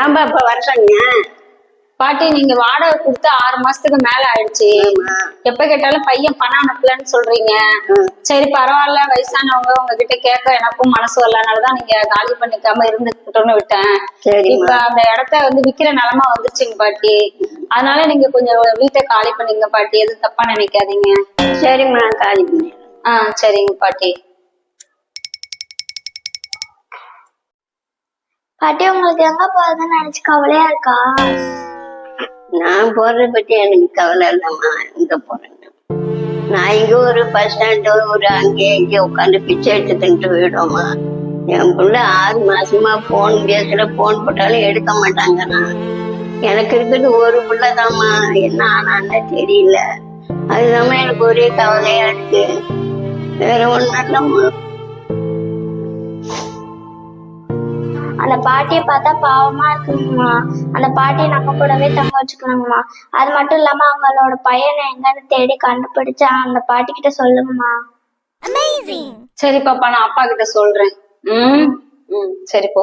ஏன்பா இப்ப வர சொன்னீங்க பாட்டி நீங்க வாடகை கொடுத்து ஆறு மாசத்துக்கு மேல ஆயிடுச்சு. எப்ப கேட்டாலும் பையன் பணம் அனுப்பலன்னு சொல்றீங்க. சரி பரவாயில்ல வயசானவங்க உங்ககிட்ட கேட்க எனக்கும் மனசு வரலனாலதான் நீங்க காலி பண்ணிக்காம இருந்துக்கிட்டோன்னு விட்டேன். இப்ப அந்த இடத்த வந்து விக்கிற நிலைமை வந்துருச்சுங்க பாட்டி. அதனால நீங்க கொஞ்சம் வீட்டை காலி பண்ணீங்க பாட்டி. எதுவும் தப்பா நினைக்காதீங்க. சரிம்மா காலி பண்ணி ஆ சரிங்க பாட்டி. பாட்டி உங்களுக்கு எங்க போறதுன்னு நினைச்சு கவலையா இருக்கா? நான் போறத பத்தி எனக்கு கவலை இல்லைம்மா. இங்க போறேன். நான் இங்க ஒரு பஸ் ஸ்டாண்டு ஒரு அங்கே இங்கே உட்காந்து பிச்சை எடுத்து தின்ட்டு போயிடுவோம்மா. என் பிள்ள ஆறு மாசமா போன் பேசல போன் போட்டாலும் எடுக்க மாட்டாங்கண்ணா எனக்கு இருக்கிறது ஒரு பிள்ளைதாம்மா. என்ன ஆனான்னு தெரியல. அதுதாம்மா எனக்கு ஒரே கவலையா இருக்கு. வேற ஒண்ணும் இல்லம்மா. அந்த பாட்டியை பார்த்தா பாவமா இருக்குங்கம்மா. அந்த பாட்டியை நம்ம கூடவே தங்க வச்சுக்கணுங்கம்மா. அது மட்டும் இல்லாம அவங்களோட பையனை எங்கன்னு தேடி கண்டுபிடிச்சு அந்த பாட்டி கிட்ட சொல்லுங்கம்மா சரி பாப்பா நான் அப்பா கிட்ட சொல்றேன். ம்? ம் சரி போ.